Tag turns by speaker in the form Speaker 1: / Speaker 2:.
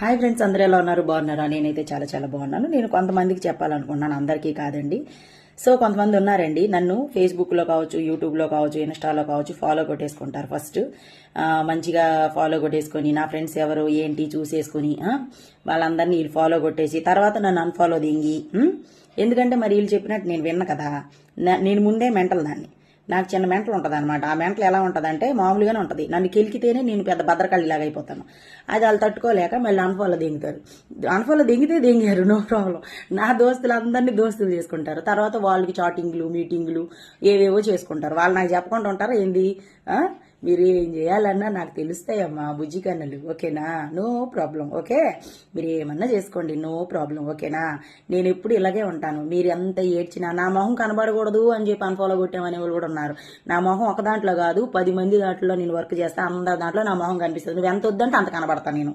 Speaker 1: Hi friends అందరూ ఎలా ఉన్నారు? బాగున్నారా? నేనైతే చాలా చాలా బాగున్నాను. నేను కొంతమందికి చెప్పాలనుకున్నాను అందరికీ కాదండి. సో కొంతమంది ఉన్నారండి. నన్ను ఫేస్బుక్లో కావచ్చు యూట్యూబ్లో కావచ్చు ఇన్స్టాలో కావచ్చు ఫాలో కొట్టేసుకుంటారు ఫస్ట్ మంచిగా ఫాలో కొట్టేసుకొని నా ఫ్రెండ్స్ ఎవరు ఏంటి చూసేసుకుని వాళ్ళందరినీ వీళ్ళు ఫాలో కొట్టేసి తర్వాత నన్ను అన్ఫాలో దింగి ఎందుకంటే మరి వీళ్ళు చెప్పినట్టు నేను విన్న కదా. నేను ముందే మెంటల్ దాన్ని. నాకు చిన్న మెంటలు ఉంటుంది అనమాట ఆ మెంటలు ఎలా ఉంటుందంటే మామూలుగానే ఉంటుంది. నన్ను కెలికితేనే నేను పెద్ద భద్రకళ్ళిలాగా అయిపోతాను అది వాళ్ళు తట్టుకోలేక మళ్ళీ అన్ఫాలో దింగుతారు. అన్ఫాలో దింగితే దింగారు నో ప్రాబ్లం. నా దోస్తులు అందరినీ దోస్తులు చేసుకుంటారు. తర్వాత వాళ్ళకి చాటింగ్లు మీటింగ్లు ఏవేవో చేసుకుంటారు. వాళ్ళు నాకు చెప్పకుండా ఉంటారు? ఏంది? మీరు ఏం చేయాలన్నా నాకు తెలుస్తాయమ్మా బుజ్జి కన్నులు ఓకేనా? No problem okay? మీరు ఏమన్నా చేసుకోండి నో ప్రాబ్లం ఓకేనా? నేను ఎప్పుడు ఇలాగే ఉంటాను. మీరు ఎంత ఏడ్చినా నా మొహం కనబడకూడదు అని చెప్పి అన్ఫాలో కొట్టామనే వాళ్ళు కూడా ఉన్నారు. నా మొహం ఒక దాంట్లో కాదు పది మంది దాంట్లో నేను వర్క్ చేస్తా అందరి దాంట్లో నా మొహం కనిపిస్తుంది. నువ్వు ఎంత వద్దంటే అంత కనబడతా నేను.